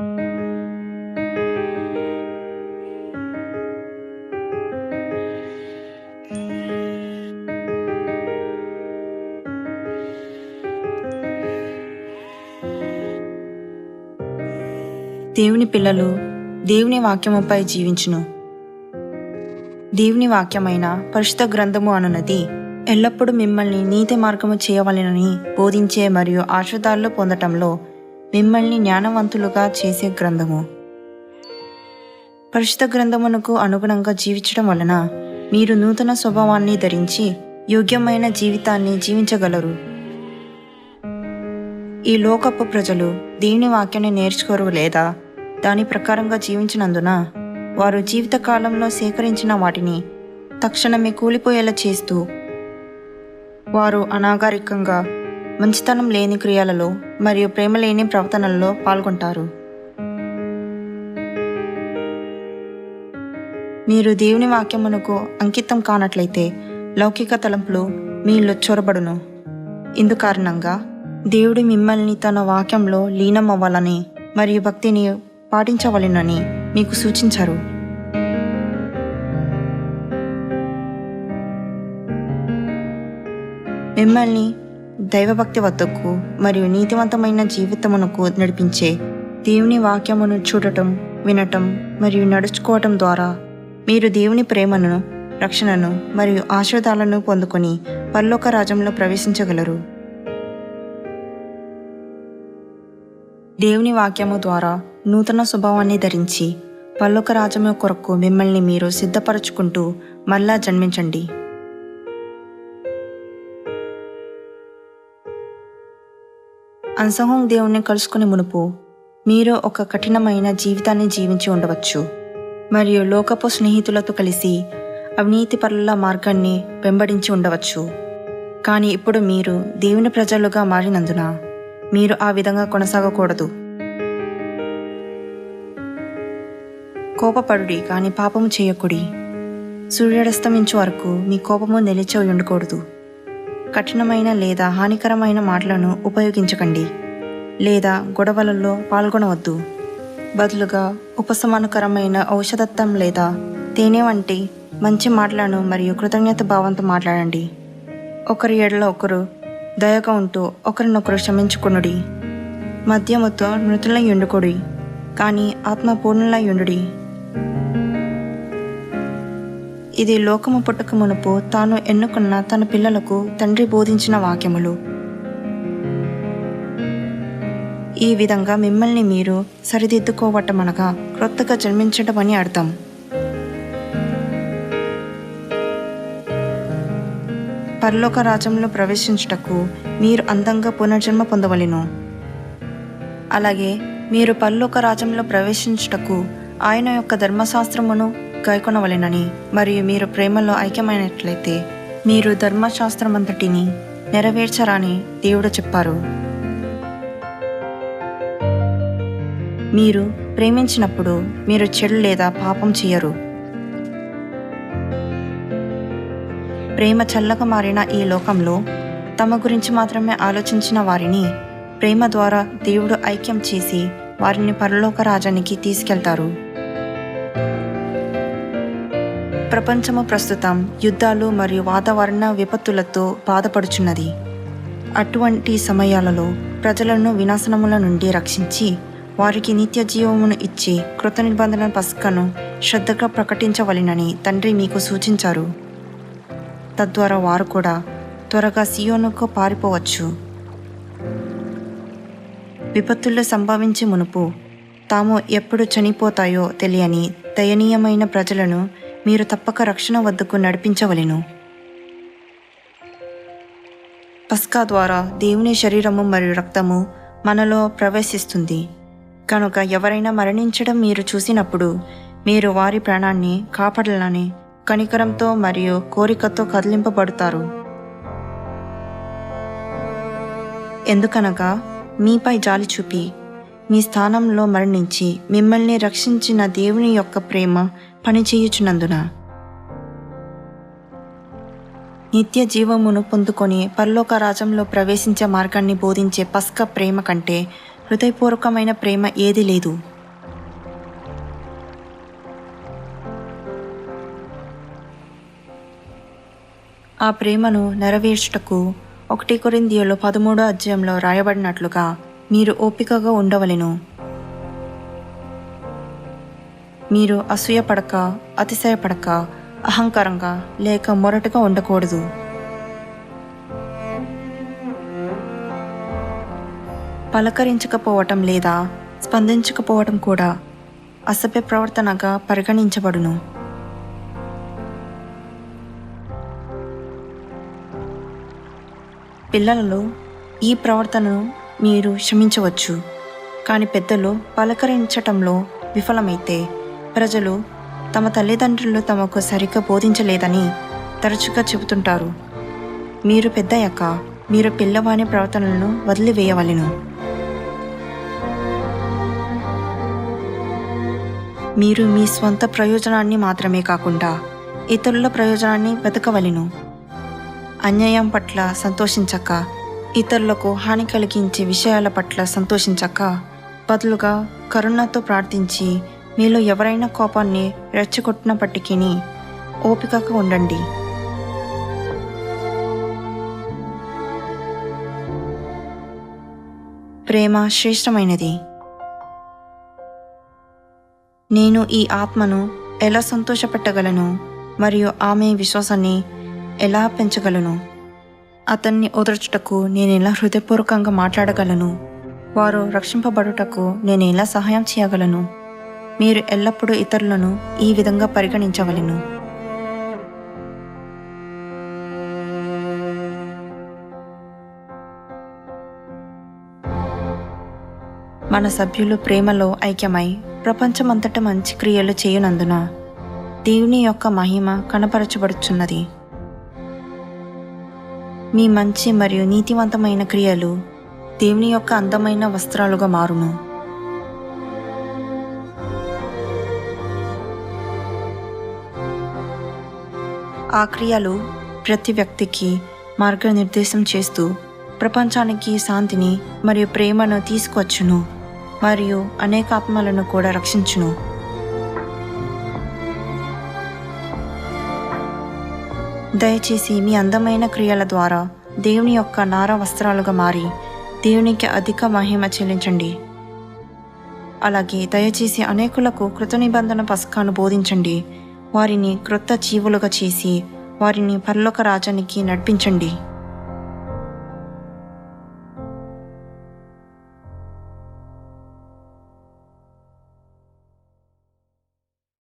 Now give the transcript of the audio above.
దేవుని పిల్లలు దేవుని వాక్యముపై జీవించును. దేవుని వాక్యమైన పరిశుద్ధ గ్రంథము అనున్నది ఎల్లప్పుడూ మిమ్మల్ని నీతి మార్గము చేయవలెనని బోధించే మరియు ఆశ్రదాల్లో పొందటంలో మిమ్మల్ని జ్ఞానవంతులుగా చేసే గ్రంథము. పరిశుద్ధ గ్రంథమునకు అనుగుణంగా జీవించడం వలన మీరు నూతన స్వభావాన్ని ధరించి యోగ్యమైన జీవితాన్ని జీవించగలరు. ఈ లోకపు ప్రజలు దేవుని వాక్యాన్ని నేర్చుకోరు లేదా? దాని ప్రకారంగా జీవించినందున వారు జీవితకాలంలో సేకరించిన వాటిని తక్షణమే కూలిపోయేలా చేస్తూ వారు అనాగరికంగా మంచితనం లేని క్రియలలో మరియు ప్రేమ లేని ప్రవర్తనల్లో పాల్గొంటారు. మీరు దేవుని వాక్యమునకు అంకితం కానట్లయితే లౌకిక తలంపులు మీలో చొరబడును. ఇందు కారణంగా దేవుడు మిమ్మల్ని తన వాక్యంలో లీనమవ్వాలని మరియు భక్తిని పాటించవలెనని మీకు సూచించారు. మిమ్మల్ని దైవభక్తి వద్దకు మరియు నీతివంతమైన జీవితమునకు నడిపించే దేవుని వాక్యమును చూడటం వినటం మరియు నడుచుకోవటం ద్వారా మీరు దేవుని ప్రేమను రక్షణను మరియు ఆశీర్వాదాలను పొందుకొని పల్లోక రాజ్యంలో ప్రవేశించగలరు. దేవుని వాక్యము ద్వారా నూతన స్వభావాన్ని ధరించి పల్లొక రాజ్యము కొరకు మిమ్మల్ని మీరు సిద్ధపరచుకుంటూ మళ్ళా జన్మించండి. అన్సహోం దేవుణ్ణి కలుసుకుని మునుపు మీరు ఒక కఠినమైన జీవితాన్ని జీవించి ఉండవచ్చు. మరియు లోకపు స్నేహితులతో కలిసి అవినీతి పరుల మార్గాన్ని వెంబడించి ఉండవచ్చు. కానీ ఇప్పుడు మీరు దేవుని ప్రజలుగా మారినందున మీరు ఆ విధంగా కొనసాగకూడదు. కోపపడుడి కానీ పాపము చేయకుడి. సూర్యుడస్తమించు వరకు మీ కోపము నిలిచి ఉండకూడదు కఠినమైన లేదా హానికరమైన మాటలను ఉపయోగించకండి. లేదా గొడవలలో పాల్గొనవద్దు. బదులుగా ఉపశమనకరమైన ఔషధత్వం లేదా తేనె వంటి మంచి మాటలను మరియు కృతజ్ఞత భావంతో మాట్లాడండి. ఒకరి ఎడల ఒకరు దయగా ఉంటూ ఒకరినొకరు క్షమించుకునుడి. మద్యముతో మృతులై ఉండుకుడి కానీ ఆత్మపూర్ణులై ఉండుడి. ఇది లోకము పుట్టక మునుపు తాను ఎన్నుకున్న తన పిల్లలకు తండ్రి బోధించిన వాక్యములు. ఈ విధంగా మిమ్మల్ని మీరు సరిదిద్దుకోవటమనగా క్రొత్తగా జన్మించడం అని అర్థం. పరలోక రాజ్యంలో ప్రవేశించుటకు మీరు అందంగా పునర్జన్మ పొందవలెను. అలాగే మీరు పరలోక రాజ్యంలో ప్రవేశించుటకు ఆయన యొక్క ధర్మశాస్త్రమును గైకొనవలెనని మరియు మీరు ప్రేమలో ఐక్యమైనట్లయితే మీరు ధర్మశాస్త్రమంతటిని నెరవేర్చరాని దేవుడు చెప్పారు. మీరు ప్రేమించినప్పుడు మీరు చెడు లేదా పాపం చేయరు. ప్రేమ చల్లగా మారిన ఈ లోకంలో తమ గురించి మాత్రమే ఆలోచించిన వారిని ప్రేమ ద్వారా దేవుడు ఐక్యం చేసి వారిని పరలోక రాజానికి తీసుకెళ్తారు. ప్రపంచము ప్రస్తుతం యుద్ధాలు మరియు వాతావరణ విపత్తులతో బాధపడుచున్నది. అటువంటి సమయాలలో ప్రజలను వినాశనముల నుండి రక్షించి వారికి నిత్య జీవమును ఇచ్చి కృత నిబంధన పస్కను శ్రద్ధగా ప్రకటించవలెనని తండ్రి మీకు సూచించారు. తద్వారా వారు కూడా త్వరగా సియోనుకు పారిపోవచ్చు. విపత్తులు సంభవించే మునుపు తాము ఎప్పుడు చనిపోతాయో తెలియని దయనీయమైన ప్రజలను మీరు తప్పక రక్షణ వద్దకు నడిపించవలెను. పస్కా ద్వారా దేవుని శరీరము మరియు రక్తము మనలో ప్రవేశిస్తుంది. కనుక ఎవరైనా మరణించడం మీరు చూసినప్పుడు మీరు వారి ప్రాణాన్ని కాపాడాలని కనికరంతో మరియు కోరికతో కదిలింపబడతారు. ఎందుకనగా మీపై జాలి చూపి మీ స్థానంలో మరణించి మిమ్మల్ని రక్షించిన దేవుని యొక్క ప్రేమ పనిచేయుచున్నందున నిత్య జీవమును పొందుకొని పరలోక రాజ్యంలో ప్రవేశించే మార్గాన్ని బోధించే పస్క ప్రేమ కంటే హృదయపూర్వకమైన ప్రేమ ఏది లేదు. ఆ ప్రేమను నెరవేర్చుటకు ఒకటి కొరిందియలో పదమూడో అధ్యాయంలో రాయబడినట్లుగా మీరు ఓపికగా ఉండవలెను. మీరు అసూయపడక అతిశయపడక అహంకారంగా లేక మొరటుగా ఉండకూడదు. పలకరించకపోవటం లేదా స్పందించకపోవటం కూడా అసభ్య ప్రవర్తనగా పరిగణించబడును. పిల్లలలో ఈ ప్రవర్తనను మీరు క్షమించవచ్చు. కానీ పెద్దలు పలకరించటంలో విఫలమైతే ప్రజలు తమ తల్లిదండ్రులు తమకు సరిగ్గా బోధించలేదని తరచుగా చెబుతుంటారు. మీరు పెద్దయ్యాక మీరు పిల్లవాని ప్రవర్తనలను వదిలివేయవలెను. మీరు మీ స్వంత ప్రయోజనాన్ని మాత్రమే కాకుండా ఇతరుల ప్రయోజనాన్ని వెతకవలెను. అన్యాయం పట్ల సంతోషించక ఇతరులకు హాని కలిగించే విషయాల పట్ల సంతోషించక బదులుగా కరుణతో ప్రార్థించి మీలో ఎవరైనా కోపాన్ని రెచ్చగొట్టినప్పటికీ ఓపికగా ఉండండి. ప్రేమ శ్రేష్టమైనది. నేను ఈ ఆత్మను ఎలా సంతోషపెట్టగలను మరియు ఆమె విశ్వాసాన్ని ఎలా పెంచగలను? అతన్ని ఓదర్చుటకు నేను ఎలా హృదయపూర్వకంగా మాట్లాడగలను? వారు రక్షింపబడుటకు నేను ఎలా సహాయం చేయగలను? మీరు ఎల్లప్పుడూ ఇతరులను ఈ విధంగా పరిగణించవలెను. మన సభ్యులు ప్రేమలో ఐక్యమై ప్రపంచమంతట మంచి క్రియలు చేయునందున దేవుని యొక్క మహిమ కనపరచబడుచున్నది. మీ మంచి మరియు నీతివంతమైన క్రియలు దేవుని యొక్క అందమైన వస్త్రాలుగా మారును. ఆ క్రియలు ప్రతి వ్యక్తికి మార్గనిర్దేశం చేస్తూ ప్రపంచానికి శాంతిని మరియు ప్రేమను తీసుకొచ్చును మరియు అనేక ఆత్మలను కూడా రక్షించును. దయచేసి మీ అందమైన క్రియల ద్వారా దేవుని యొక్క నార వస్త్రాలుగా మారి దేవునికి అధిక మహిమ చెల్లించండి. అలాగే దయచేసి అనేకులకు కృత నిబంధన పథకాన్ని బోధించండి. వారిని క్రొత్త జీవులుగా చేసి వారిని పర్లోక రాజానికి నడిపించండి.